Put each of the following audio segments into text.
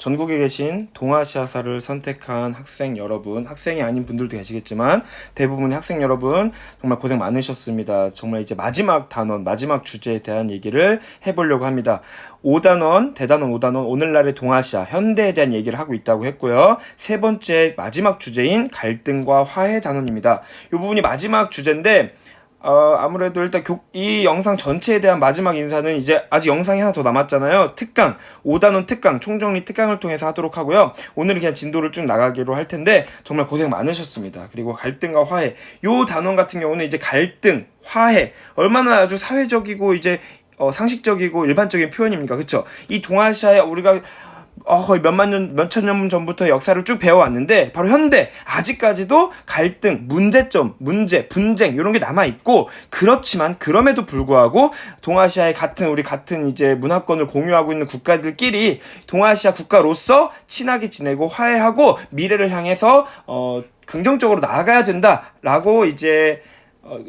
전국에 계신 동아시아사를 선택한 학생 여러분, 학생이 아닌 분들도 계시겠지만 대부분의 학생 여러분 정말 고생 많으셨습니다. 정말 이제 마지막 단원, 마지막 주제에 대한 얘기를 해보려고 합니다. 5단원, 대단원 5단원, 오늘날의 동아시아, 현대에 대한 얘기를 하고 있다고 했고요. 세 번째 마지막 주제인 갈등과 화해 단원입니다. 이 부분이 마지막 주제인데 어, 아무래도 일단 교, 이 영상 전체에 대한 마지막 인사는 이제 아직 영상이 하나 더 남았잖아요. 특강, 5단원 특강, 총정리 특강을 통해서 하도록 하고요. 오늘은 그냥 진도를 쭉 나가기로 할 텐데 정말 고생 많으셨습니다. 그리고 갈등과 화해. 요 단원 같은 경우는 이제 갈등, 화해. 얼마나 아주 사회적이고 이제 어, 상식적이고 일반적인 표현입니까? 그쵸? 이 동아시아에 우리가 어, 거의 몇만 년, 몇천 년 전부터 역사를 쭉 배워왔는데, 바로 현대, 아직까지도 갈등, 문제점, 문제, 분쟁, 이런 게 남아있고, 그렇지만, 그럼에도 불구하고, 동아시아의 같은, 우리 같은 이제 문화권을 공유하고 있는 국가들끼리, 동아시아 국가로서 친하게 지내고, 화해하고, 미래를 향해서, 어, 긍정적으로 나아가야 된다라고 이제 어,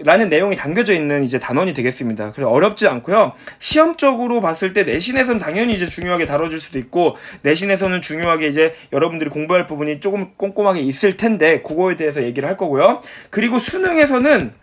라는 내용이 담겨져 있는 이제 단원이 되겠습니다. 그래서 어렵지 않고요. 시험적으로 봤을 때 내신에서는 당연히 이제 중요하게 다뤄질 수도 있고 내신에서는 중요하게 이제 여러분들이 공부할 부분이 조금 꼼꼼하게 있을 텐데 그거에 대해서 얘기를 할 거고요. 그리고 수능에서는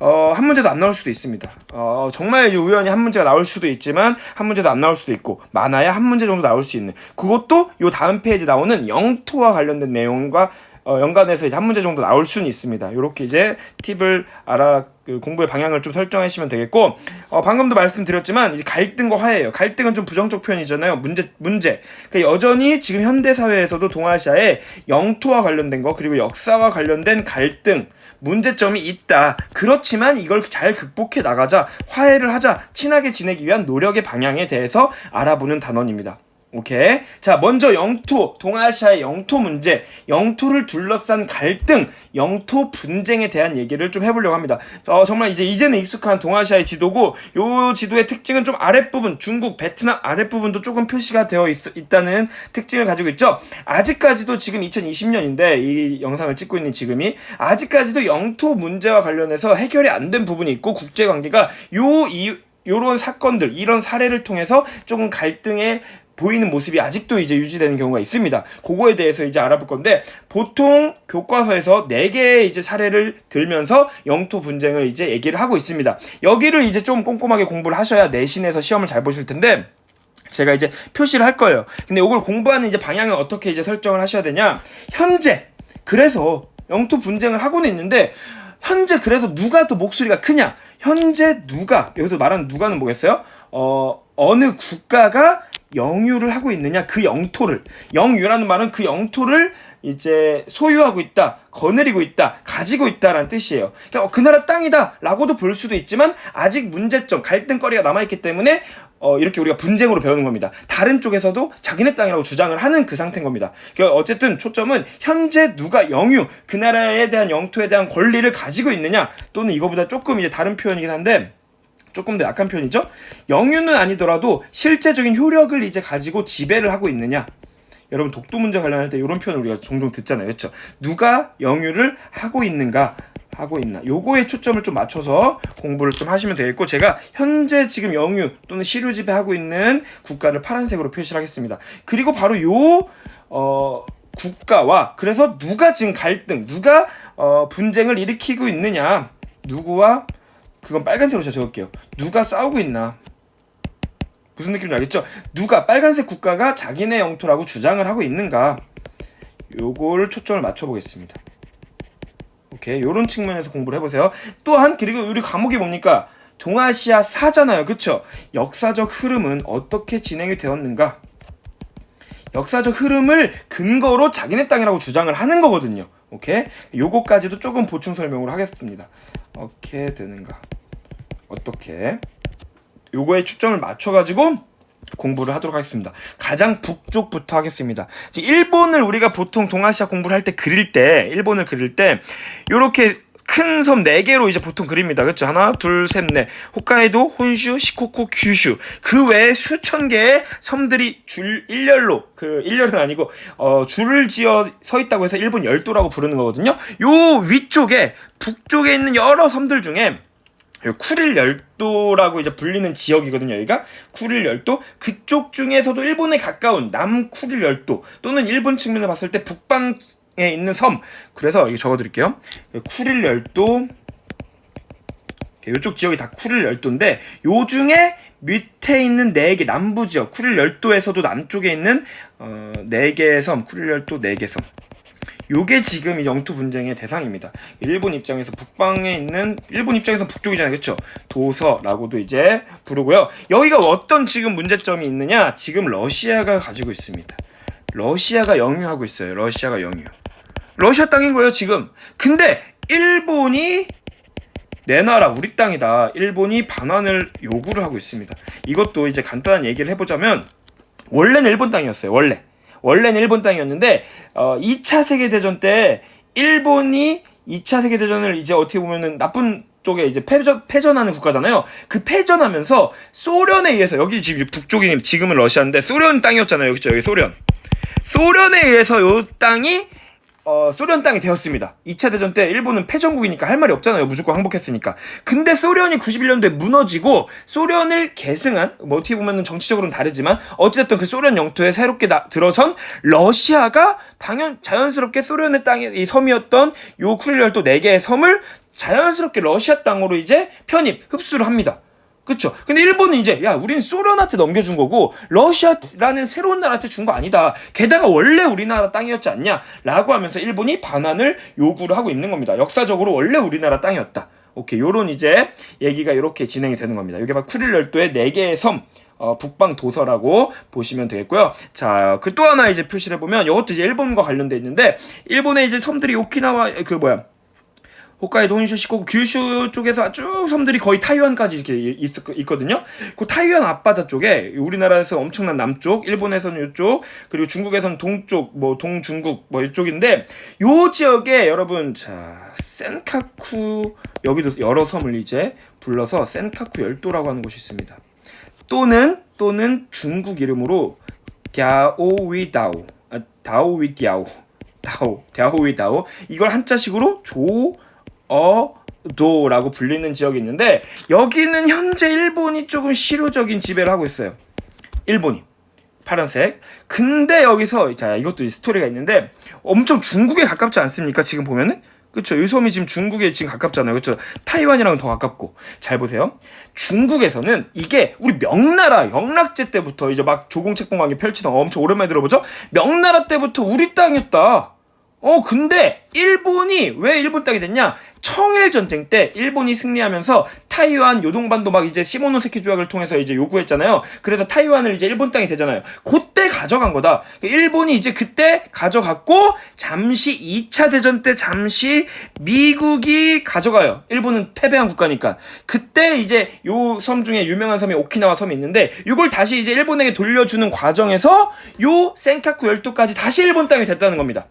어, 한 문제도 안 나올 수도 있습니다. 어, 정말 우연히 한 문제가 나올 수도 있지만 한 문제도 안 나올 수도 있고 많아야 한 문제 정도 나올 수 있는 그것도 요 다음 페이지 나오는 영토와 관련된 내용과 어, 연관해서 이제 한 문제 정도 나올 수는 있습니다. 이렇게 이제 팁을 알아 그 공부의 방향을 좀 설정하시면 되겠고 어, 방금도 말씀드렸지만 이제 갈등과 화해예요. 갈등은 좀 부정적 표현이잖아요. 문제 문제. 그러니까 여전히 지금 현대 사회에서도 동아시아의 영토와 관련된 거 그리고 역사와 관련된 갈등 문제점이 있다. 그렇지만 이걸 잘 극복해 나가자, 화해를 하자, 친하게 지내기 위한 노력의 방향에 대해서 알아보는 단원입니다. 오케이. 자, 먼저 영토, 동아시아의 영토 문제, 영토를 둘러싼 갈등, 영토 분쟁에 대한 얘기를 좀 해보려고 합니다. 어, 정말 이제 이제는 익숙한 동아시아의 지도고, 요 지도의 특징은 좀 아랫부분, 중국, 베트남 아랫부분도 조금 표시가 되어 있, 다는 특징을 가지고 있죠. 아직까지도 지금 2020년인데, 이 영상을 찍고 있는 지금이, 아직까지도 영토 문제와 관련해서 해결이 안 된 부분이 있고, 국제관계가 요, 이, 요런 사건들, 이런 사례를 통해서 조금 갈등의 보이는 모습이 아직도 이제 유지되는 경우가 있습니다. 그거에 대해서 이제 알아볼 건데 보통 교과서에서 4개의 이제 사례를 들면서 영토 분쟁을 이제 얘기를 하고 있습니다. 여기를 이제 좀 꼼꼼하게 공부를 하셔야 내신에서 시험을 잘 보실 텐데 제가 이제 표시를 할 거예요. 근데 이걸 공부하는 이제 방향을 어떻게 이제 설정을 하셔야 되냐? 현재 그래서 영토 분쟁을 하고는 있는데 현재 그래서 누가 더 목소리가 크냐? 현재 누가 여기서 말하는 누가는 뭐겠어요? 어 어느 국가가 영유를 하고 있느냐 그 영토를 영유라는 말은 그 영토를 이제 소유하고 있다 거느리고 있다 가지고 있다라는 뜻이에요 그러니까 어, 그 나라 땅이다라고도 볼 수도 있지만 아직 문제점 갈등거리가 남아있기 때문에 어, 이렇게 우리가 분쟁으로 배우는 겁니다. 다른 쪽에서도 자기네 땅이라고 주장을 하는 그 상태인 겁니다. 그러니까 어쨌든 초점은 현재 누가 영유, 그 나라에 대한 영토에 대한 권리를 가지고 있느냐, 또는 이거보다 조금 이제 다른 표현이긴 한데, 조금 더 약한 편이죠. 영유는 아니더라도 실제적인 효력을 이제 가지고 지배를 하고 있느냐. 여러분 독도 문제 관련할 때 이런 표현을 우리가 종종 듣잖아요. 그렇죠? 누가 영유를 하고 있는가? 하고 있나 요거에 초점을 좀 맞춰서 공부를 좀 하시면 되겠고 제가 현재 지금 영유 또는 시류 지배하고 있는 국가를 파란색으로 표시를 하겠습니다 그리고 바로 요 어, 국가와 그래서 누가 지금 갈등 누가 어, 분쟁을 일으키고 있느냐 누구와 그건 빨간색으로 제가 적을게요. 누가 싸우고 있나? 무슨 느낌인지 알겠죠? 누가 빨간색 국가가 자기네 영토라고 주장을 하고 있는가? 요걸 초점을 맞춰보겠습니다. 오케이, 요런 측면에서 공부를 해보세요. 또한 그리고 우리 과목이 뭡니까? 동아시아 사잖아요, 그쵸? 역사적 흐름은 어떻게 진행이 되었는가? 역사적 흐름을 근거로 자기네 땅이라고 주장을 하는 거거든요. 오케이? 요거까지도 조금 보충 설명을 하겠습니다. 어떻게 되는가? 어떻게? 요거에 초점을 맞춰가지고 공부를 하도록 하겠습니다. 가장 북쪽부터 하겠습니다. 일본을 우리가 보통 동아시아 공부를 할 때 그릴 때, 일본을 그릴 때, 요렇게 큰 섬 4개로 이제 보통 그립니다. 그렇죠? 하나, 둘, 셋, 넷. 홋카이도, 혼슈, 시코쿠, 규슈. 그 외에 수천 개의 섬들이 줄 일렬로, 그 일렬은 아니고, 어, 줄을 지어 서 있다고 해서 일본 열도라고 부르는 거거든요. 요 위쪽에, 북쪽에 있는 여러 섬들 중에 요 쿠릴 열도라고 이제 불리는 지역이거든요. 여기가 쿠릴 열도 그쪽 중에서도 일본에 가까운 남 쿠릴 열도 또는 일본 측면을 봤을 때 북방에 있는 섬. 그래서 이거 적어드릴게요. 쿠릴 열도 이쪽 지역이 다 쿠릴 열도인데 요 중에 밑에 있는 네 개 남부 지역 쿠릴 열도에서도 남쪽에 있는 어, 네 개의 섬 쿠릴 열도 네 개 섬. 요게 지금 이 영토 분쟁의 대상입니다. 일본 입장에서 북방에 있는 일본 입장에서 북쪽이잖아요, 그렇죠? 도서라고도 이제 부르고요. 여기가 어떤 지금 문제점이 있느냐? 지금 러시아가 가지고 있습니다. 러시아가 영유하고 있어요. 러시아가 영유. 러시아 땅인 거예요, 지금. 근데 일본이 내 나라 우리 땅이다. 일본이 반환을 요구를 하고 있습니다. 이것도 이제 간단한 얘기를 해보자면 원래는 일본 땅이었어요. 원래 원래는 일본 땅이었는데 어, 2차 세계 대전 때 일본이 2차 세계 대전을 이제 어떻게 보면은 나쁜 쪽에 이제 패전 패전하는 국가잖아요. 그 패전하면서 소련에 의해서 여기 지금 북쪽이 지금은 러시아인데 소련 땅이었잖아요. 그죠? 여기 소련. 소련에 의해서 요 땅이 어, 소련 땅이 되었습니다. 2차 대전 때 일본은 패전국이니까 할 말이 없잖아요. 무조건 항복했으니까. 근데 소련이 91년도에 무너지고 소련을 계승한 뭐 어떻게 보면은 정치적으로는 다르지만 어찌됐든 그 소련 영토에 새롭게 나, 들어선 러시아가 당연 자연스럽게 소련의 땅이 이 섬이었던 요 쿠릴열도 4개의 섬을 자연스럽게 러시아 땅으로 이제 편입 흡수를 합니다. 그쵸? 근데 일본은 이제 야 우린 소련한테 넘겨준 거고 러시아라는 새로운 나라한테 준 거 아니다. 게다가 원래 우리나라 땅이었지 않냐? 라고 하면서 일본이 반환을 요구를 하고 있는 겁니다. 역사적으로 원래 우리나라 땅이었다. 오케이 요런 이제 얘기가 이렇게 진행이 되는 겁니다. 이게 바로 쿠릴 열도의 4개의 섬 어, 북방 도서라고 보시면 되겠고요. 자, 그 또 하나 이제 표시를 해보면 이것도 이제 일본과 관련돼 있는데 일본의 이제 섬들이 오키나와 그 뭐야 홋카이도, 혼슈, 시코구, 규슈 쪽에서 쭉 섬들이 거의 타이완까지 이렇게 있, 있거든요. 그 타이완 앞바다 쪽에 우리나라에서 엄청난 남쪽, 일본에서는 이쪽, 그리고 중국에서는 동쪽, 뭐 동중국 뭐 이쪽인데 요 지역에 여러분 자 센카쿠 여기도 여러 섬을 이제 불러서 센카쿠 열도라고 하는 곳이 있습니다. 또는 또는 중국 이름으로 갸오위다오, 아, 다오위디아오, 다오, 갸오위다오 이걸 한자식으로 조 어도라고 불리는 지역이 있는데 여기는 현재 일본이 조금 실효적인 지배를 하고 있어요. 일본이 파란색. 근데 여기서 자 이것도 스토리가 있는데 엄청 중국에 가깝지 않습니까? 지금 보면은 그렇죠. 이 섬이 지금 중국에 지금 가깝잖아요. 그렇죠. 타이완이랑은 더 가깝고. 잘 보세요. 중국에서는 이게 우리 명나라 영락제 때부터 이제 막 조공책봉 관계 펼치던 엄청 오랜만에 들어보죠. 명나라 때부터 우리 땅이었다. 어, 근데 일본이 왜 일본 땅이 됐냐? 청일 전쟁 때 일본이 승리하면서 타이완 요동반도 막 이제 시모노세키 조약을 통해서 이제 요구했잖아요. 그래서 타이완을 이제 일본 땅이 되잖아요. 그때 가져간 거다. 일본이 이제 그때 가져갔고 잠시 2차 대전 때 잠시 미국이 가져가요. 일본은 패배한 국가니까. 그때 이제 요 섬 중에 유명한 섬이 오키나와 섬이 있는데 이걸 다시 이제 일본에게 돌려주는 과정에서 요 센카쿠 열도까지 다시 일본 땅이 됐다는 겁니다.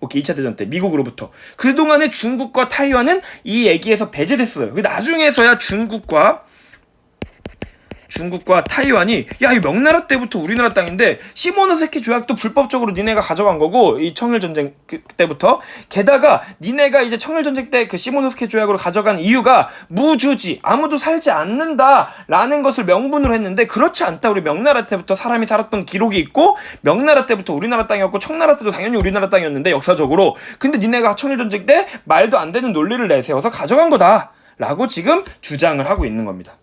오케이 2차 대전 때 미국으로부터 그동안에 중국과 타이완은 이 얘기에서 배제됐어요. 그 나중에서야 중국과 중국과 타이완이 야 이 명나라 때부터 우리나라 땅인데 시모노세키 조약도 불법적으로 니네가 가져간 거고 이 청일 전쟁 그, 때부터. 게다가 니네가 이제 청일 전쟁 때 그 시모노세키 조약으로 가져간 이유가 무주지 아무도 살지 않는다라는 것을 명분으로 했는데 그렇지 않다. 우리 명나라 때부터 사람이 살았던 기록이 있고 명나라 때부터 우리나라 땅이었고 청나라 때도 당연히 우리나라 땅이었는데 역사적으로. 근데 니네가 청일 전쟁 때 말도 안 되는 논리를 내세워서 가져간 거다 라고 지금 주장을 하고 있는 겁니다.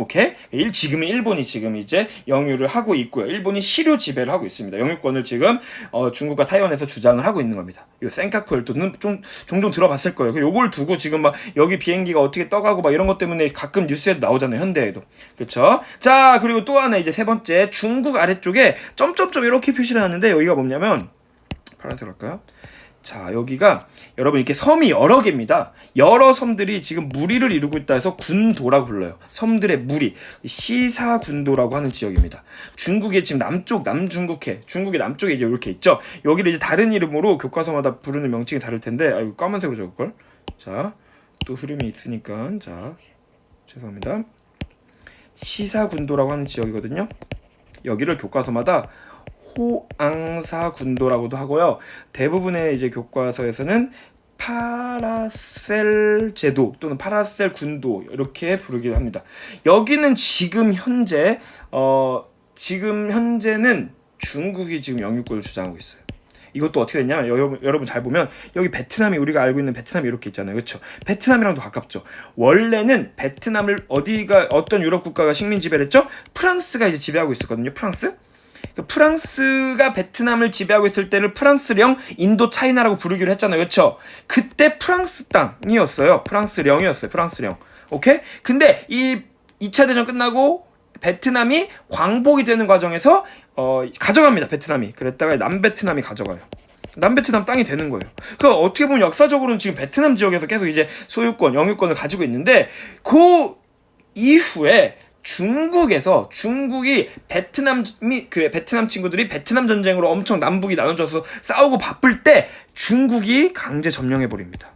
오케이? 일, 지금은 일본이 지금 이제 영유를 하고 있고요. 일본이 실효 지배를 하고 있습니다. 영유권을 지금 어, 중국과 타이완에서 주장을 하고 있는 겁니다. 이 센카쿠 열도는 좀 종종 들어봤을 거예요. 요걸 두고 지금 막 여기 비행기가 어떻게 떠가고 막 이런 것 때문에 가끔 뉴스에도 나오잖아요. 현대에도. 그쵸? 자, 그리고 또 하나 이제 세 번째 중국 아래쪽에 점점점 이렇게 표시를 해놨는데 여기가 뭐냐면 파란색 할까요? 자, 여기가 여러분 이렇게 섬이 여러 개입니다. 여러 섬들이 지금 무리를 이루고 있다 해서 군도라고 불러요. 섬들의 무리. 시사군도라고 하는 지역입니다. 중국의 지금 남쪽 남중국해, 중국의 남쪽에 이제 이렇게 있죠. 여기를 이제 다른 이름으로 교과서마다 부르는 명칭이 다를 텐데, 아이고 까만색으로 적을 걸. 자, 또 흐름이 있으니까, 자, 죄송합니다. 시사군도라고 하는 지역이거든요. 여기를 교과서마다 호앙사 군도라고도 하고요. 대부분의 이제 교과서에서는 파라셀 제도 또는 파라셀 군도 이렇게 부르기도 합니다. 여기는 지금 현재 어 지금 현재는 중국이 지금 영유권을 주장하고 있어요. 이것도 어떻게 됐냐면 여러분, 여러분 잘 보면 여기 베트남이 우리가 알고 있는 베트남이 이렇게 있잖아요. 그렇죠? 베트남이랑도 가깝죠. 원래는 베트남을 어디가 어떤 유럽 국가가 식민 지배를 했죠? 프랑스가 이제 지배하고 있었거든요. 프랑스. 그 프랑스가 베트남을 지배하고 있을 때를 프랑스령 인도 차이나라고 부르기로 했잖아요. 그렇죠? 그때 프랑스 땅이었어요. 프랑스령이었어요. 프랑스령. 오케이? 근데 이 2차 대전 끝나고 베트남이 광복이 되는 과정에서 어, 가져갑니다. 베트남이. 그랬다가 남베트남이 가져가요. 남베트남 땅이 되는 거예요. 그 어떻게 보면 역사적으로는 지금 베트남 지역에서 계속 이제 소유권, 영유권을 가지고 있는데 그 이후에 중국에서 중국이 베트남이 그 베트남 친구들이 베트남 전쟁으로 엄청 남북이 나눠져서 싸우고 바쁠 때 중국이 강제 점령해 버립니다.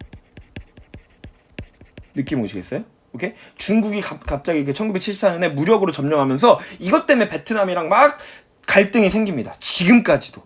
느낌 오시겠어요? 오케이? 중국이 갑, 갑자기 그 1974년에 무력으로 점령하면서 이것 때문에 베트남이랑 막 갈등이 생깁니다. 지금까지도.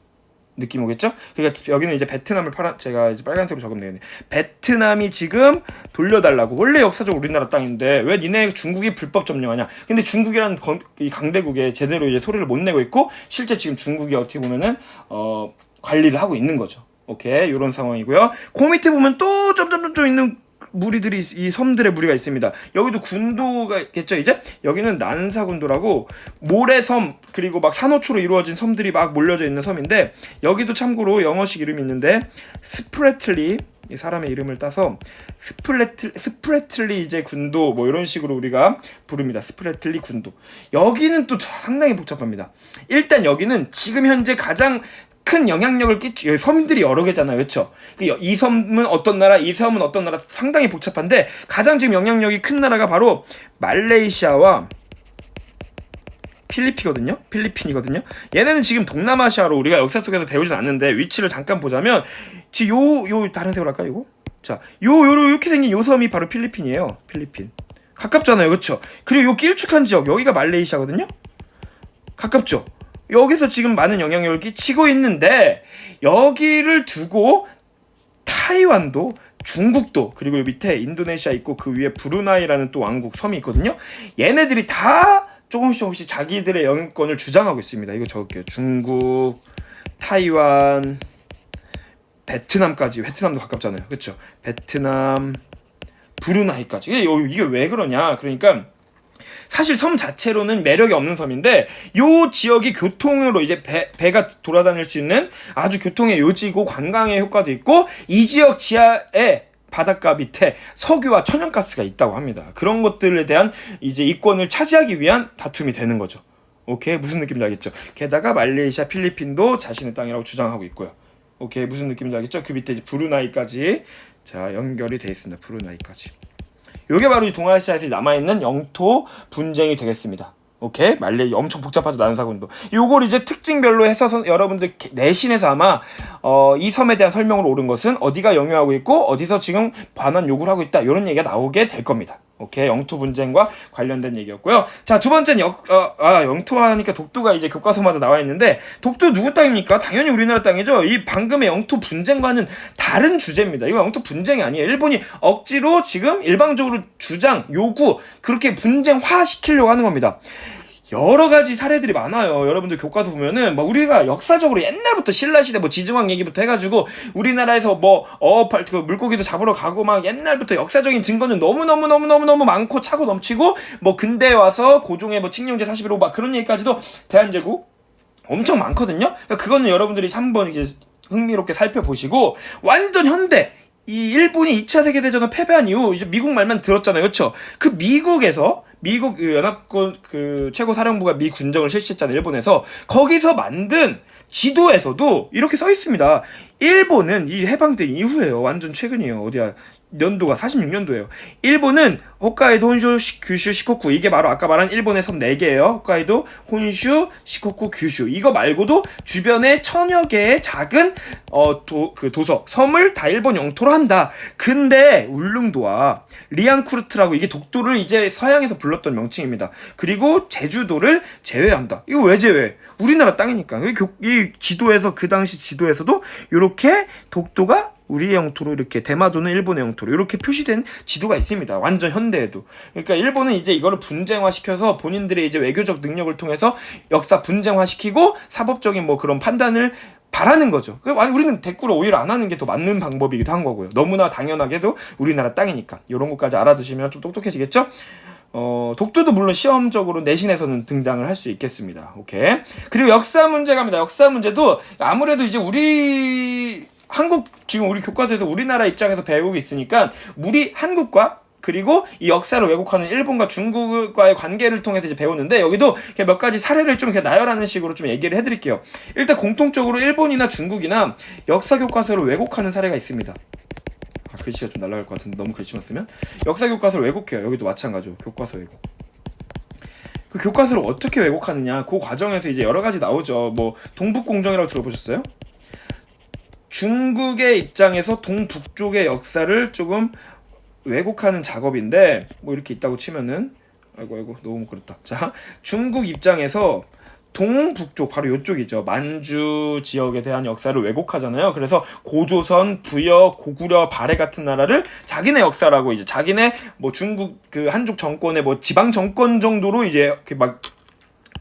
느낌 오겠죠? 그러니까 여기는 이제 베트남을 파란 제가 이제 빨간색으로 적으면 되겠네. 베트남이 지금 돌려달라고 원래 역사적으로 우리나라 땅인데 왜 니네 중국이 불법 점령하냐? 근데 중국이라는 건, 이 강대국에 제대로 이제 소리를 못 내고 있고 실제 지금 중국이 어떻게 보면은 어 관리를 하고 있는 거죠. 오케이 이런 상황이고요. 그 밑에 보면 또 점점점점 있는 무리들이 이 섬들의 무리가 있습니다. 여기도 군도가 있겠죠 이제 여기는 난사 군도라고 모래섬 그리고 막 산호초로 이루어진 섬들이 막 몰려져 있는 섬인데 여기도 참고로 영어식 이름이 있는데 스프레틀리 이 사람의 이름을 따서 스프레틀 스프레틀리 이제 군도 뭐 이런 식으로 우리가 부릅니다. 스프레틀리 군도. 여기는 또 상당히 복잡합니다. 일단 여기는 지금 현재 가장 큰 영향력을 끼치 섬들이 여러 개잖아요, 그렇죠? 이 섬은 어떤 나라, 이 섬은 어떤 나라 상당히 복잡한데 가장 지금 영향력이 큰 나라가 바로 말레이시아와 필리핀이거든요. 필리핀이거든요. 얘네는 지금 동남아시아로 우리가 역사 속에서 배우진 않는데 위치를 잠깐 보자면 지금 요요 다른 색으로 할까 이거? 자, 요 요로 이렇게 생긴 요 섬이 바로 필리핀이에요. 필리핀. 가깝잖아요. 그렇죠? 그리고 요 길쭉한 지역 여기가 말레이시아거든요. 가깝죠? 여기서 지금 많은 영향력을 끼치고 있는데 여기를 두고 타이완도 중국도 그리고 밑에 인도네시아 있고 그 위에 브루나이라는 또 왕국 섬이 있거든요. 얘네들이 다 조금씩 조금씩 자기들의 영유권을 주장하고 있습니다. 이거 적을게요. 중국, 타이완, 베트남까지. 베트남도 가깝잖아요. 그렇죠? 베트남, 브루나이까지. 이게, 왜 그러냐? 그러니까 사실 섬 자체로는 매력이 없는 섬인데 요 지역이 교통으로 이제 배, 배가 돌아다닐 수 있는 아주 교통의 요지고 관광의 효과도 있고 이 지역 지하에 바닷가 밑에 석유와 천연가스가 있다고 합니다. 그런 것들에 대한 이제 이권을 차지하기 위한 다툼이 되는 거죠. 오케이 무슨 느낌인지 알겠죠? 게다가 말레이시아, 필리핀도 자신의 땅이라고 주장하고 있고요. 오케이 무슨 느낌인지 알겠죠? 그 밑에 이제 브루나이까지 자 연결이 돼 있습니다. 브루나이까지. 요게 바로 이 동아시아에서 남아있는 영토 분쟁이 되겠습니다. 오케이? 말레이 엄청 복잡하죠 난사군도. 요걸 이제 특징별로 해서 선, 여러분들 내신에서 아마 어, 이 섬에 대한 설명을 옳은 것은 어디가 영유하고 있고 어디서 지금 반환 요구를 하고 있다. 이런 얘기가 나오게 될 겁니다 오케이 영토 분쟁과 관련된 얘기였고요. 자 두 번째는 역, 어, 아 영토 하니까 독도가 이제 교과서마다 나와 있는데 독도 누구 땅입니까? 당연히 우리나라 땅이죠. 이 방금의 영토 분쟁과는 다른 주제입니다. 이거 영토 분쟁이 아니에요. 일본이 억지로 지금 일방적으로 주장 요구 그렇게 분쟁화 시키려고 하는 겁니다. 여러 가지 사례들이 많아요. 여러분들 교과서 보면은 뭐 우리가 역사적으로 옛날부터 신라 시대 뭐 지증왕 얘기부터 해가지고 우리나라에서 뭐 어팔 그 물고기도 잡으러 가고 막 옛날부터 역사적인 증거는 너무 너무 너무 너무 너무 많고 차고 넘치고 뭐 근대 와서 고종의 뭐 칙령제 41호 막 그런 얘기까지도 대한제국 엄청 많거든요. 그러니까 그거는 여러분들이 한번 이제 흥미롭게 살펴보시고 완전 현대 이 일본이 2차 세계대전을 패배한 이후 이제 미국 말만 들었잖아요. 그렇죠? 그 미국에서 미국 그 연합군 그 최고 사령부가 미 군정을 실시했잖아요. 일본에서 거기서 만든 지도에서도 이렇게 써 있습니다. 일본은 이 해방된 이후에요. 완전 최근이에요. 어디야? 연도가 46년도예요. 일본은 홋카이도, 혼슈, 규슈, 시코쿠 이게 바로 아까 말한 일본의 섬 4개예요. 홋카이도, 혼슈, 시코쿠, 규슈 이거 말고도 주변에 천여 개의 작은 어, 도, 그 도서, 섬을 다 일본 영토로 한다. 근데 울릉도와 리앙쿠르트라고 이게 독도를 이제 서양에서 불렀던 명칭입니다. 그리고 제주도를 제외한다. 이거 왜 제외? 우리나라 땅이니까. 이 지도에서 그 당시 지도에서도 이렇게 독도가 우리의 영토로 이렇게 대마도는 일본의 영토로 이렇게 표시된 지도가 있습니다. 완전 현대에도. 그러니까 일본은 이제 이거를 분쟁화시켜서 본인들의 이제 외교적 능력을 통해서 역사 분쟁화시키고 사법적인 뭐 그런 판단을 바라는 거죠. 그 우리는 대꾸를 오히려 안 하는 게 더 맞는 방법이기도 한 거고요. 너무나 당연하게도 우리나라 땅이니까 이런 것까지 알아두시면 좀 똑똑해지겠죠? 어, 독도도 물론 시험적으로 내신에서는 등장을 할 수 있겠습니다. 오케이. 그리고 역사 문제 갑니다. 역사 문제도 아무래도 이제 우리 한국 지금 우리 교과서에서 우리나라 입장에서 배우고 있으니까 우리 한국과 그리고 이 역사를 왜곡하는 일본과 중국과의 관계를 통해서 이제 배우는데 여기도 몇 가지 사례를 좀 나열하는 식으로 좀 얘기를 해드릴게요. 일단 공통적으로 일본이나 중국이나 역사 교과서를 왜곡하는 사례가 있습니다. 아, 글씨가 좀 날라갈 것 같은데 너무 글씨만 쓰면 역사 교과서를 왜곡해요. 여기도 마찬가지로 교과서 왜곡. 그 교과서를 어떻게 왜곡하느냐 그 과정에서 이제 여러 가지 나오죠. 뭐 동북공정이라고 들어보셨어요? 중국의 입장에서 동북쪽의 역사를 조금 왜곡하는 작업인데 뭐 이렇게 있다고 치면은 아이고 아이고 너무 그렇다. 자 중국 입장에서 동북쪽 바로 이쪽이죠. 만주 지역에 대한 역사를 왜곡하잖아요. 그래서 고조선, 부여, 고구려, 발해 같은 나라를 자기네 역사라고 이제 자기네 뭐 중국 그 한족 정권의 뭐 지방 정권 정도로 이제 이렇게 막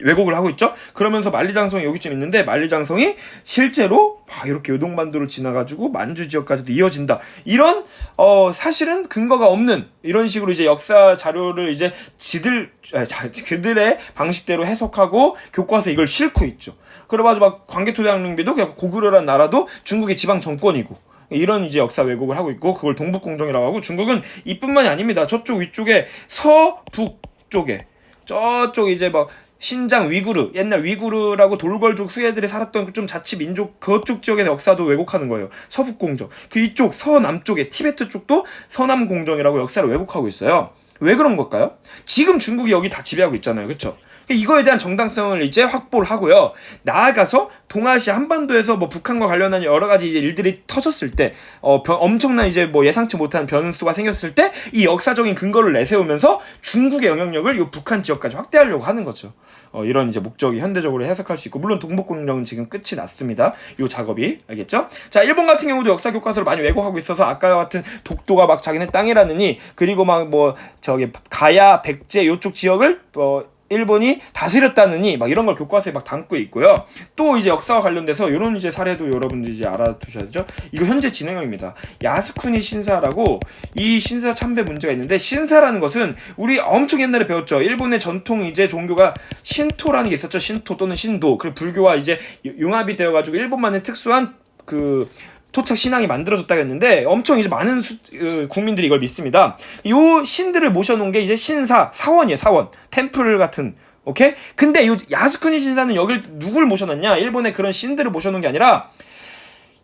왜곡을 하고 있죠. 그러면서 만리장성이 여기쯤 있는데 만리장성이 실제로 막 이렇게 요동반도를 지나가지고 만주 지역까지도 이어진다. 이런 어 사실은 근거가 없는 이런 식으로 이제 역사 자료를 이제 지들 아, 자, 그들의 방식대로 해석하고 교과서 이걸 싣고 있죠. 그래가지고 막 광개토대왕릉비도 고구려란 나라도 중국의 지방 정권이고 이런 이제 역사 왜곡을 하고 있고 그걸 동북공정이라고 하고 중국은 이뿐만이 아닙니다. 저쪽 위쪽에 서북 쪽에 저쪽 이제 막 신장 위구르 옛날 위구르라고 돌궐족 후예들이 살았던 좀 자치 민족 그쪽 지역의 역사도 왜곡하는 거예요. 서북 공정. 그 이쪽 서남쪽에 티베트 쪽도 서남 공정이라고 역사를 왜곡하고 있어요. 왜 그런 걸까요? 지금 중국이 여기 다 지배하고 있잖아요. 그렇죠? 이거에 대한 정당성을 이제 확보를 하고요. 나아가서 동아시아 한반도에서 뭐 북한과 관련한 여러 가지 이제 일들이 터졌을 때, 어, 변, 엄청난 이제 뭐 예상치 못한 변수가 생겼을 때, 이 역사적인 근거를 내세우면서 중국의 영향력을 이 북한 지역까지 확대하려고 하는 거죠. 어, 이런 이제 목적이 현대적으로 해석할 수 있고, 물론 동북공정은 지금 끝이 났습니다. 이 작업이. 알겠죠? 자, 일본 같은 경우도 역사 교과서를 많이 왜곡하고 있어서 아까 같은 독도가 막 자기네 땅이라느니, 그리고 막 뭐, 저기, 가야, 백제 요쪽 지역을, 어, 일본이 다스렸다느니 막 이런 걸 교과서에 막 담고 있고요. 또 이제 역사와 관련돼서 이런 이제 사례도 여러분들이 이제 알아두셔야죠. 이거 현재 진행형입니다. 야스쿠니 신사라고 이 신사 참배 문제가 있는데 신사라는 것은 우리 엄청 옛날에 배웠죠. 일본의 전통 이제 종교가 신토라는 게 있었죠. 신토 또는 신도. 그리고 불교와 이제 융합이 되어가지고 일본만의 특수한 그 토착 신앙이 만들어졌다고 했는데 엄청 이제 많은 수, 어, 국민들이 이걸 믿습니다. 요 신들을 모셔놓은 게 이제 신사, 사원이에요, 사원. 템플 같은. 오케이? 근데 요 야스쿠니 신사는 여길 누굴 모셔놨냐? 일본의 그런 신들을 모셔놓은 게 아니라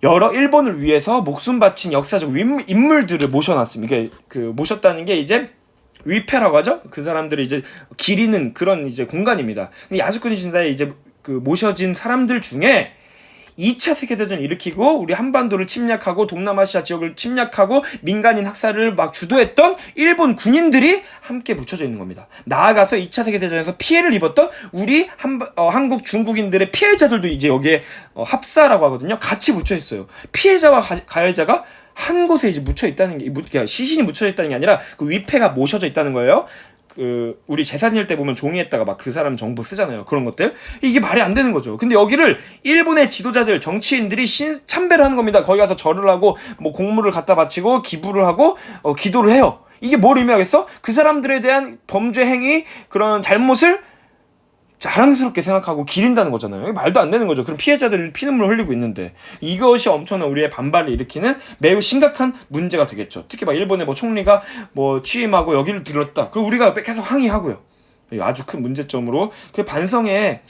여러 일본을 위해서 목숨 바친 역사적 인물들을 모셔놨습니다. 이게 그 모셨다는 게 이제 위패라고 하죠. 그 사람들을 이제 기리는 그런 이제 공간입니다. 근데 야스쿠니 신사에 이제 그 모셔진 사람들 중에 2차 세계대전을 일으키고 우리 한반도를 침략하고 동남아시아 지역을 침략하고 민간인 학살을 막 주도했던 일본 군인들이 함께 묻혀져 있는 겁니다. 나아가서 2차 세계대전에서 피해를 입었던 우리 한, 어, 한국 중국인들의 피해자들도 이제 여기에 어, 합사라고 하거든요. 같이 묻혀 있어요. 피해자와 가, 가해자가 한 곳에 이제 묻혀 있다는 게 그러니까 시신이 묻혀져 있다는 게 아니라 그 위패가 모셔져 있다는 거예요. 그 우리 재산일 때 보면 종이에다가 막 그 사람 정보 쓰잖아요. 그런 것들 이게 말이 안 되는 거죠. 근데 여기를 일본의 지도자들 정치인들이 신, 참배를 하는 겁니다. 거기 가서 절을 하고 뭐 공물을 갖다 바치고 기부를 하고 어, 기도를 해요. 이게 뭘 의미하겠어? 그 사람들에 대한 범죄 행위 그런 잘못을 자랑스럽게 생각하고 기린다는 거잖아요. 말도 안 되는 거죠. 그럼 피해자들이 피눈물 흘리고 있는데 이것이 엄청난 우리의 반발을 일으키는 매우 심각한 문제가 되겠죠. 특히 막 일본의 뭐 총리가 뭐 취임하고 여기를 들렀다. 그럼 우리가 계속 항의하고요. 아주 큰 문제점으로 그 반성에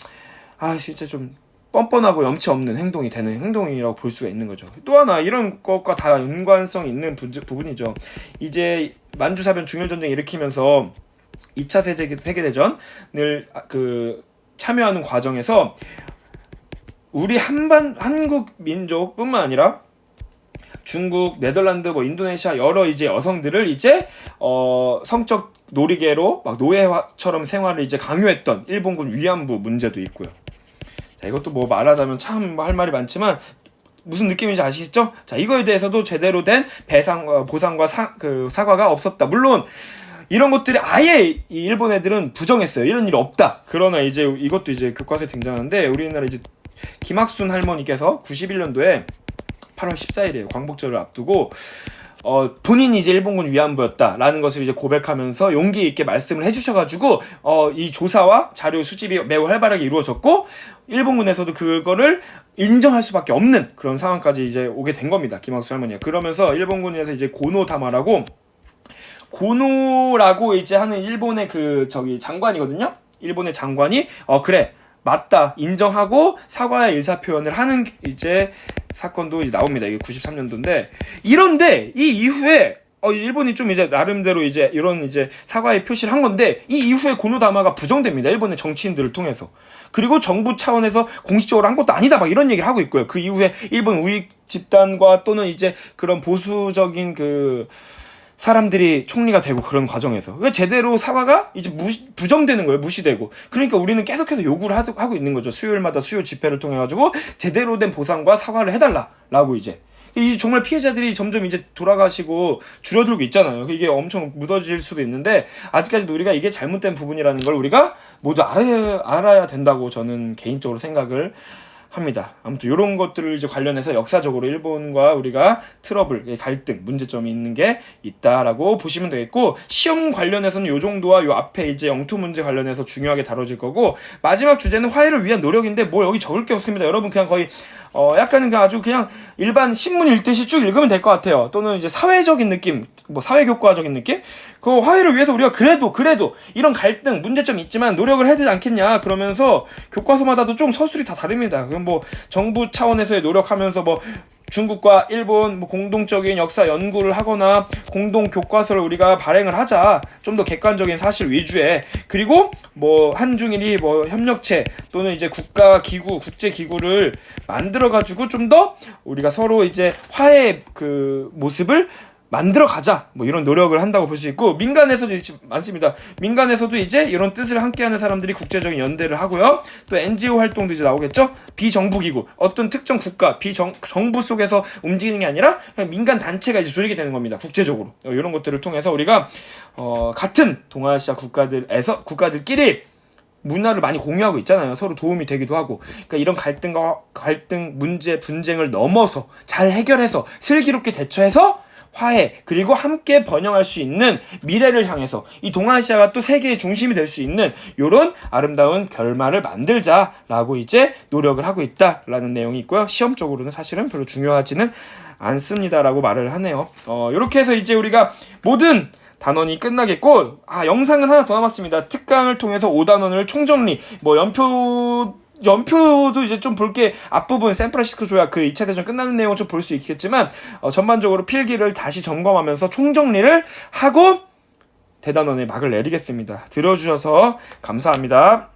아 진짜 좀 뻔뻔하고 염치 없는 행동이 되는 행동이라고 볼 수가 있는 거죠. 또 하나 이런 것과 다 연관성 있는 부분이죠. 이제 만주사변 중일전쟁 일으키면서 2차 세계, 세계대전을 그 참여하는 과정에서 우리 한반 한국 민족뿐만 아니라 중국, 네덜란드, 뭐 인도네시아 여러 이제 여성들을 이제 어 성적 놀이개로 막 노예처럼 생활을 이제 강요했던 일본군 위안부 문제도 있고요. 자, 이것도 뭐 말하자면 참 할 말이 많지만 무슨 느낌인지 아시겠죠? 자, 이거에 대해서도 제대로 된 배상, 어, 보상과 사, 그 사과가 없었다. 물론, 이런 것들이 아예 이 일본 애들은 부정했어요. 이런 일 없다. 그러나 이제 이것도 이제 교과서에 등장하는데 우리나라 이제 김학순 할머니께서 91년도에 8월 14일이에요. 광복절을 앞두고 어, 본인이 이제 일본군 위안부였다라는 것을 이제 고백하면서 용기 있게 말씀을 해주셔가지고 어, 이 조사와 자료 수집이 매우 활발하게 이루어졌고 일본군에서도 그거를 인정할 수밖에 없는 그런 상황까지 이제 오게 된 겁니다. 김학수 할머니가 그러면서 일본군에서 이제 고노다마라고 고노라고 이제 하는 일본의 그 저기 장관이거든요. 일본의 장관이 어 그래 맞다 인정하고 사과의 의사 표현을 하는 이제 사건도 이제 나옵니다. 이게 93년도인데 이런데 이 이후에 어 일본이 좀 이제 나름대로 이제 이런 이제 사과의 표시를 한 건데 이 이후에 고노다마가 부정됩니다. 일본의 정치인들을 통해서 그리고 정부 차원에서 공식적으로 한 것도 아니다 막 이런 얘기를 하고 있고요. 그 이후에 일본 우익 집단과 또는 이제 그런 보수적인 그 사람들이 총리가 되고 그런 과정에서. 그 제대로 사과가 이제 무시, 부정되는 거예요. 무시되고. 그러니까 우리는 계속해서 요구를 하고 있는 거죠. 수요일마다 수요 집회를 통해 가지고 제대로 된 보상과 사과를 해달라라고 이제. 이 정말 피해자들이 점점 이제 돌아가시고 줄어들고 있잖아요. 이게 엄청 묻어질 수도 있는데 아직까지도 우리가 이게 잘못된 부분이라는 걸 우리가 모두 알아야, 알아야 된다고 저는 개인적으로 생각을 합니다. 아무튼 이런 것들을 이제 관련해서 역사적으로 일본과 우리가 트러블, 예, 갈등, 문제점이 있는 게 있다라고 보시면 되겠고 시험 관련해서는 요 정도와 요 앞에 이제 영토 문제 관련해서 중요하게 다뤄질 거고 마지막 주제는 화해를 위한 노력인데 뭐 여기 적을 게 없습니다. 여러분 그냥 거의 어 약간은 그냥 아주 그냥 일반 신문 읽듯이 쭉 읽으면 될 것 같아요. 또는 이제 사회적인 느낌, 뭐 사회 교과적인 느낌? 그 화해를 위해서 우리가 그래도 그래도 이런 갈등, 문제점 있지만 노력을 해야 되지 않겠냐 그러면서 교과서마다도 좀 서술이 다 다릅니다. 그럼 뭐 정부 차원에서의 노력하면서 뭐 중국과 일본 뭐 공동적인 역사 연구를 하거나 공동 교과서를 우리가 발행을 하자 좀 더 객관적인 사실 위주의 그리고 뭐 한중일이 뭐 협력체 또는 이제 국가 기구 국제 기구를 만들어 가지고 좀 더 우리가 서로 이제 화해 그 모습을 만들어 가자 뭐 이런 노력을 한다고 볼 수 있고 민간에서도 많습니다. 민간에서도 이제 이런 뜻을 함께하는 사람들이 국제적인 연대를 하고요. 또 NGO 활동도 이제 나오겠죠. 비정부 기구 어떤 특정 국가 비정 정부 속에서 움직이는 게 아니라 민간 단체가 이제 조직이 되는 겁니다. 국제적으로 어, 이런 것들을 통해서 우리가 어, 같은 동아시아 국가들에서 국가들끼리 문화를 많이 공유하고 있잖아요. 서로 도움이 되기도 하고. 그러니까 이런 갈등과 갈등, 문제, 분쟁을 넘어서 잘 해결해서 슬기롭게 대처해서 화해 그리고 함께 번영할 수 있는 미래를 향해서 이 동아시아가 또 세계의 중심이 될 수 있는 이런 아름다운 결말을 만들자라고 이제 노력을 하고 있다라는 내용이 있고요. 시험적으로는 사실은 별로 중요하지는 않습니다라고 말을 하네요. 어, 이렇게 해서 이제 우리가 모든 단원이 끝나겠고 아 영상은 하나 더 남았습니다. 특강을 통해서 5단원을 총정리 뭐 연표 연표도 이제 좀 볼 게 앞부분 샌프란시스코 조약 그 2차 대전 끝나는 내용을 좀 볼 수 있겠지만 어, 전반적으로 필기를 다시 점검하면서 총정리를 하고 대단원의 막을 내리겠습니다. 들어주셔서 감사합니다.